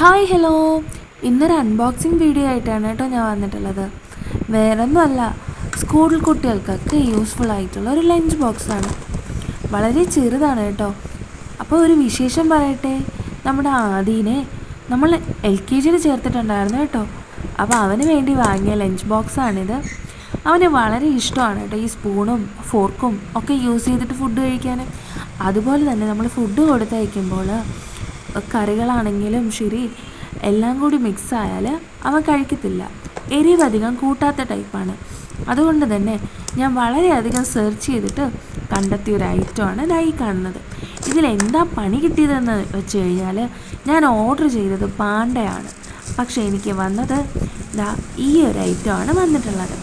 Hi hello ഇന്നൊരു unboxing video ആയിട്ടാണ് കേട്ടോ ഞാൻ വന്നിട്ടുള്ളത്. വേറെ ഒന്നുമല്ല സ്കൂൾ കുട്ടികൾക്കൊക്കെ യൂസ്ഫുൾ ആയിട്ടുള്ള ഒരു ലഞ്ച് ബോക്സാണ് വളരെ ചെറുതാണ് കേട്ടോ. അപ്പോൾ ഒരു വിശേഷം പറയട്ടെ. നമ്മുടെ ആദീനെ നമ്മൾ എൽ കെ ജിയിൽ ചേർത്തിട്ടുണ്ടായിരുന്നു കേട്ടോ. അപ്പോൾ അവന് വേണ്ടി വാങ്ങിയ ലഞ്ച് ബോക്സാണിത് അവന് വളരെ ഇഷ്ടമാണ് കേട്ടോ ഈ സ്പൂണും ഫോർക്കും ഒക്കെ യൂസ് ചെയ്തിട്ട് ഫുഡ് കഴിക്കാൻ. അതുപോലെ തന്നെ നമ്മൾ ഫുഡ് കൊടുത്തയക്കുമ്പോൾ കറികളാണെങ്കിലും ശരി എല്ലാം കൂടി മിക്സ് ആയാൽ അവൻ കഴിക്കത്തില്ല. എരിവധികം കൂട്ടാത്ത ടൈപ്പാണ് അതുകൊണ്ട് തന്നെ ഞാൻ വളരെയധികം സെർച്ച് ചെയ്തിട്ട് കണ്ടെത്തിയ ഒരു ഐറ്റമാണ് ലൈ ഈ കാണുന്നത്. ഇതിലെന്താ പണി കിട്ടിയതെന്ന് വെച്ച് കഴിഞ്ഞാൽ ഞാൻ ഓർഡർ ചെയ്തത് പാണ്ടയാണ്. പക്ഷേ എനിക്ക് വന്നത് ദാ ഈ ഒരു ഐറ്റമാണ് വന്നിട്ടുള്ളത്.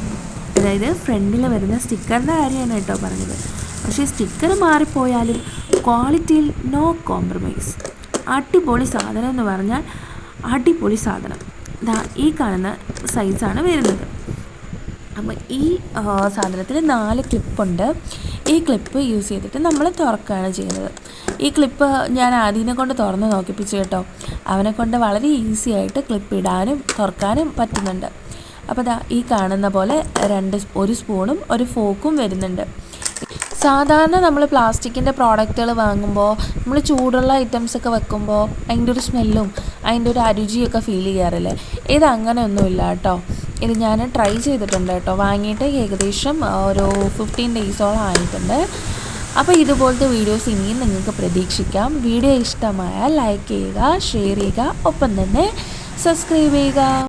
അതായത് ഫ്രണ്ടിൽ വരുന്ന സ്റ്റിക്കറിന്റെ കാര്യമാണ് കേട്ടോ പറഞ്ഞത്. പക്ഷേ സ്റ്റിക്കർ മാറിപ്പോയാലും ക്വാളിറ്റിയിൽ നോ കോംപ്രമൈസ് അടിപൊളി സാധനം എന്ന് പറഞ്ഞാൽ അടിപൊളി സാധനം. ദാ ഈ കാണുന്ന സൈസാണ് വരുന്നത്. അപ്പോൾ ഈ സാധനത്തിൽ നാല് ക്ലിപ്പുണ്ട് ഈ ക്ലിപ്പ് യൂസ് ചെയ്തിട്ട് നമ്മൾ തുറക്കുകയാണ് ചെയ്യുന്നത്. ഈ ക്ലിപ്പ് ഞാൻ ആദ്യനെ കൊണ്ട് തുറന്ന് നോക്കിപ്പിച്ചു കേട്ടോ. അവനെ കൊണ്ട് വളരെ ഈസി ആയിട്ട് ക്ലിപ്പ് ഇടാനും തുറക്കാനും പറ്റുന്നുണ്ട്. അപ്പോൾ ദാ ഈ കാണുന്ന പോലെ രണ്ട് ഒരു സ്പൂണും ഒരു ഫോക്കും വരുന്നുണ്ട്. സാധാരണ നമ്മൾ പ്ലാസ്റ്റിക്കിന്റെ പ്രോഡക്റ്റുകൾ വാങ്ങുമ്പോൾ നമ്മൾ ചൂടുള്ള ഐറ്റംസ് ഒക്കെ വെക്കുമ്പോൾ അതിന്റെ ഒരു സ്മെല്ലും അതിന്റെ ഒരു അരുചിയൊക്കെ ഫീൽ ചെയ്യാറില്ലേ? ഇത് അങ്ങനെയൊന്നുമില്ല കേട്ടോ. ഇത് ഞാൻ ട്രൈ ചെയ്തിട്ടുണ്ട് കേട്ടോ. വാങ്ങിയിട്ട് ഏകദേശം ഒരു ഫിഫ്റ്റീൻ ഡേയ്സോളം ആയിട്ടുണ്ട്. അപ്പോൾ ഇതുപോലത്തെ വീഡിയോസ് ഇനിയും നിങ്ങൾക്ക് പ്രതീക്ഷിക്കാം. വീഡിയോ ഇഷ്ടമായാൽ ലൈക്ക് ചെയ്യുക ഷെയർ ചെയ്യുക. ഒപ്പം തന്നെ സബ്സ്ക്രൈബ് ചെയ്യുക.